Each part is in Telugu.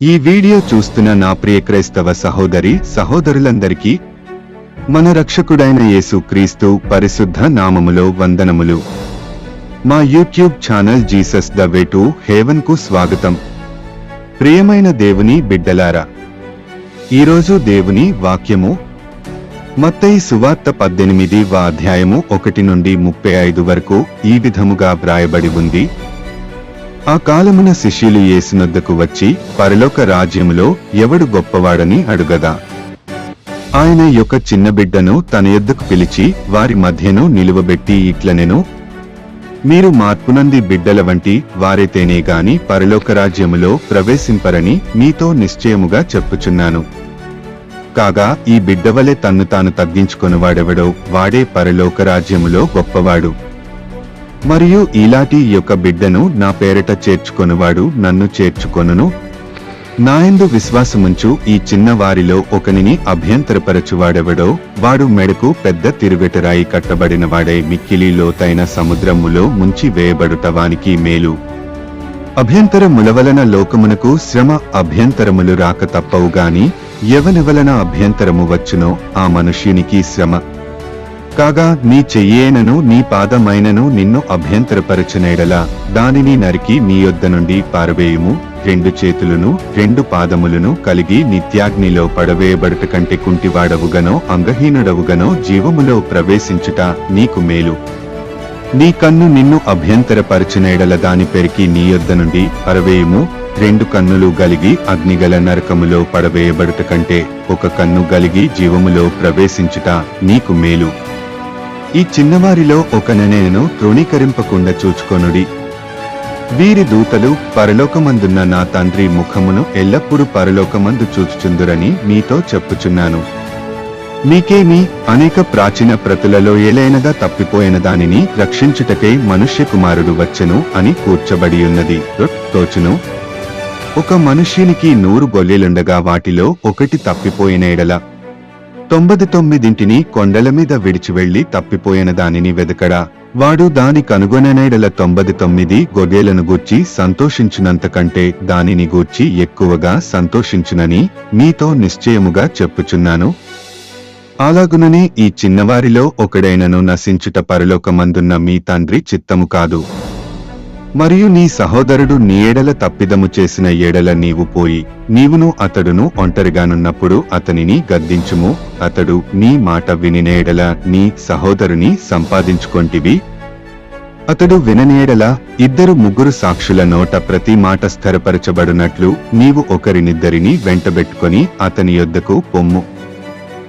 ఈ వీడియో చూస్తున్న నా ప్రియ క్రైస్తవ సహోదరి సహోదరులందరికీ మన రక్షకుడైన యేసు క్రీస్తు పరిశుద్ధ నామములో వందనములు. మా YouTube channel Jesus the way to హేవన్కు స్వాగతం. ప్రియమైన దేవుని బిడ్డలారా ఈరోజు దేవుని వాక్యము మత్తయి సువార్త పద్దెనిమిది వా అధ్యాయము ఒకటి నుండి ముప్పై ఐదు వరకు ఈ విధముగా వ్రాయబడి ఉంది. ఆ కాలమున శిష్యులు యేసునొద్దకు వచ్చి పరలోక రాజ్యములో ఎవడు గొప్పవాడని అడుగదా? ఆయన యొక్క చిన్న బిడ్డను తన యొద్దకు పిలిచి వారి మధ్యను నిలువబెట్టి ఇట్లనెను మీరు మార్పునంది బిడ్డల వంటి వారైతేనే గాని పరలోక రాజ్యములో ప్రవేశింపరని మీతో నిశ్చయముగా చెప్పుచున్నాను. కాగా ఈ బిడ్డవలె తన్ను తాను తగ్గించుకొనువాడెవడో వాడే పరలోక రాజ్యములో గొప్పవాడు. మరియు ఇలాటి యొక్క బిడ్డను నా పేరట చేర్చుకొనువాడు నన్ను చేర్చుకొనును. నాయందు విశ్వాసముంచు ఈ చిన్న వారిలో ఒకనిని అభ్యంతరపరచువాడెవడో వాడు మెడకు పెద్ద తిరుగటరాయి కట్టబడిన వాడై మిక్కిలి లోతైన సముద్రములో ముంచి వేయబడుట వానికి మేలు. అభ్యంతరముల వలన లోకమునకు శ్రమ అభ్యంతరములు రాక తప్పవు గాని అభ్యంతరము వచ్చునో ఆ మనుష్యునికి శ్రమ. కాగా నీ చెయ్యేనను నీ పాదమైనను నిన్ను అభ్యంతరపరచనేడలా. దానిని నరికి నీ యొద్ద నుండి పారవేయుము. రెండు చేతులను రెండు పాదములను కలిగి నిత్యాగ్నిలో పడవేయబడుట కంటే కుంటివాడవుగనో అంగహీనుడవుగనో జీవములో ప్రవేశించుట నీకు మేలు. నీ కన్ను నిన్ను అభ్యంతరపరచనేడల దాని పెరికి నీ యొద్ద నుండి పరవేయుము. రెండు కన్నులు గలిగి అగ్నిగల నరకములో పడవేయబడుట కంటే ఒక కన్ను గలిగి జీవములో ప్రవేశించుట నీకు మేలు. ఈ చిన్నవారిలో ఒకననేను తృణీకరింపకుండా చూచుకొనుడి. వీరి దూతలు పరలోకమందున్న నా తండ్రి ముఖమును ఎల్లప్పుడూ పరలోకమందు చూచుచుందురని మీతో చెప్పుచున్నాను. మీకేమి అనేక ప్రాచీన ప్రతులలో ఏలైనగా తప్పిపోయిన దానిని రక్షించుటకై మనుష్య కుమారుడు వచ్చెను అని కూర్చబడి ఉన్నది తోచును. ఒక మనుష్యునికి నూరు గొల్లెలుండగా వాటిలో ఒకటి తప్పిపోయిన ఎడల. తొంభది తొమ్మిదింటిని కొండల మీద విడిచి వెళ్ళి తప్పిపోయిన దానిని వెదకడా. వాడు దాని కనుగొననేడల తొంభది తొమ్మిది గొడ్డేలను గూర్చి సంతోషించినంతకంటే దానిని గూర్చి ఎక్కువగా సంతోషించునని మీతో నిశ్చయముగా చెప్పుచున్నాను. అలాగుననే ఈ చిన్నవారిలో ఒకడైనను నశించుట పరలోకమందున్న మీ తండ్రి చిత్తము కాదు. మరియు నీ సహోదరుడు నీ ఏడల తప్పిదము చేసిన ఏడల నీవు పోయి నీవును అతడును ఒంటరిగానున్నప్పుడు అతనిని గద్దించుము. అతడు నీ మాట వినినేడల నీ సహోదరుని సంపాదించుకొంటివి. అతడు విననేడల ఇద్దరు ముగ్గురు సాక్షుల నోట ప్రతి మాట స్థిరపరచబడినట్లు నీవు ఒకరినిద్దరిని వెంటబెట్టుకొని అతని యొద్దకు పొమ్ము.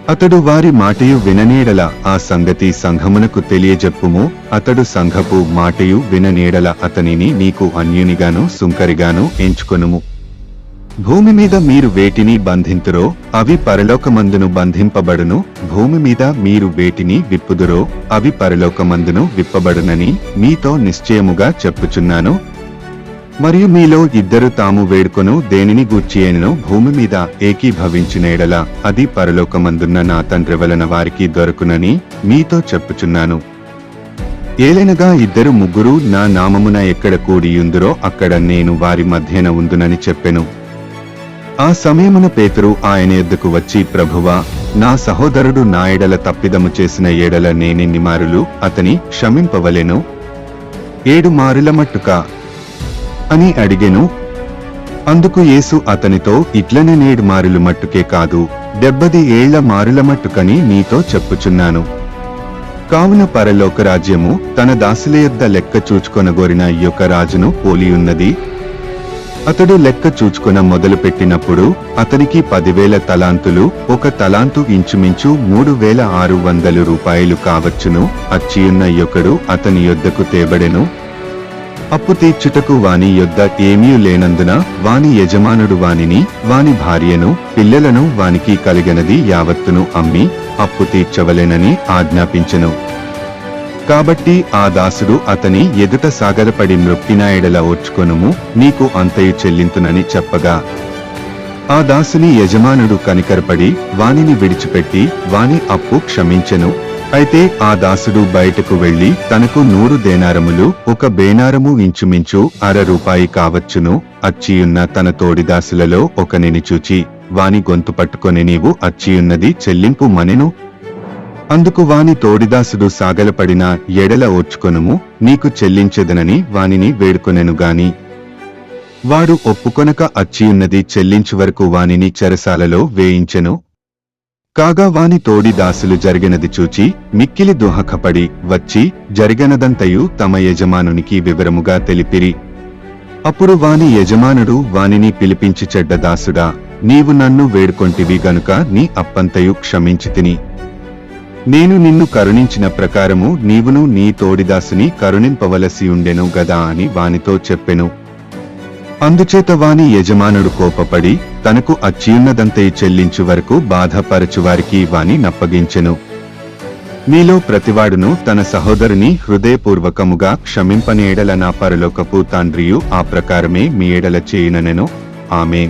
అతడు వారి మాటయు విననీడల ఆ సంగతి సంఘమునకు తెలియజెప్పుము. అతడు సంఘపు మాటయు విననీడల అతనిని నీకు అన్యునిగాను సుంకరిగాను ఎంచుకొనుము. భూమి మీద మీరు వేటిని బంధింతురో అవి పరలోకమందును బంధింపబడును. భూమి మీద మీరు వేటిని విప్పుదురో అవి పరలోకమందును విప్పబడునని మీతో నిశ్చయముగా చెప్పుచున్నాను. మరియు మీలో ఇద్దరు తాము వేడుకొను దేనిని గూర్చియేనను భూమి మీద ఏకీభవించినేడల అది పరలోకమందున్న నా తండ్రి వలన వారికి దొరకునని మీతో చెప్పుచున్నాను. ఏలైనగా ఇద్దరు ముగ్గురు నా నామమున ఎక్కడ కూడియుందురో అక్కడ నేను వారి మధ్యన ఉందునని చెప్పెను. ఆ సమయమున పేతురు ఆయన ఎద్దుకు వచ్చి ప్రభువా నా సహోదరుడు నా ఎడల తప్పిదము చేసిన ఏడల నేనెన్ని మారులు అతని క్షమింపవలెను? ఏడు మారుల మట్టుకా అని అడిగెను. అందుకు యేసు అతనితో ఇట్లనే నేడు మారులు మట్టుకే కాదు డెబ్బది ఏళ్ళ మారుల మట్టుకని నీతో చెప్పుచున్నాను. కావున పరలోక రాజ్యము తన దాసుల యొద్ద లెక్క చూచుకొనగోరిన ఈ యొక్క రాజును పోలియున్నది. అతడు లెక్క చూచుకొన మొదలుపెట్టినప్పుడు అతనికి పదివేల తలాంతులు ఒక తలాంతు ఇంచుమించు మూడు వేల ఆరు వందలు రూపాయలు కావచ్చును అచ్చియున్న యొక్కడు అతని యొద్దకు తేబడెను. అప్పు తీర్చుటకు వాని యొద్ద ఏమీ లేనందున వాని యజమానుడు వానిని వాని భార్యను పిల్లలను వానికి కలిగినది యావత్తును అమ్మి అప్పు తీర్చవలెనని ఆజ్ఞాపించెను. కాబట్టి ఆ దాసుడు అతని ఎదుట సాగరపడి మృక్కిన ఓర్చుకొనుము నీకు అంతయు చెల్లింతునని చెప్పగా. ఆ దాసుని యజమానుడు కనికరపడి వానిని విడిచిపెట్టి వాని అప్పు క్షమించెను. అయితే ఆ దాసుడు బయటకు వెళ్ళి తనకు నూరు దేనారములు ఒక బేనారము ఇంచుమించు అర రూపాయి కావచ్చును అచ్చియున్న తన తోడిదాసులలో ఒకనిని చూచి వాని గొంతు పట్టుకొని నీవు అచ్చియున్నది చెల్లింపు మనెను? అందుకు వాని తోడిదాసుడు సాగలపడిన ఎడల ఓర్చుకొనుము నీకు చెల్లించదనని వానిని వేడుకొనెను గాని. వాడు ఒప్పుకొనక అచ్చియున్నది చెల్లించు వరకు వానిని చెరసాలలో వేయించెను కాగా వాని తోడి దాసులు జరిగినది చూచి మిక్కిలి దుహకపడి వచ్చి జరిగినదంతయు తమ యజమానునికి వివరముగా తెలిపిరి. అప్పుడు వాని యజమానుడు వానిని పిలిపించి చెడ్డ దాసుడా నీవు నన్ను వేడుకొంటివి గనుక నీ అప్పంతయు క్షమించి తిని. నేను నిన్ను కరుణించిన ప్రకారము నీవును నీ తోడిదాసుని కరుణింపవలసి ఉండెను గదా అని వానితో చెప్పెను. అందుచేత వాని యజమానుడు కోపపడి తనకు అచ్చియున్నదంతయి చెల్లించు వరకు బాధపరచువారికి వాని నప్పగించెను. మీలో ప్రతివాడును తన సహోదరుని హృదయపూర్వకముగా క్షమింపనేడల నా పరలోకపు తండ్రియు ఆ ప్రకారమే మీ ఎడల చేయుననెను. ఆమె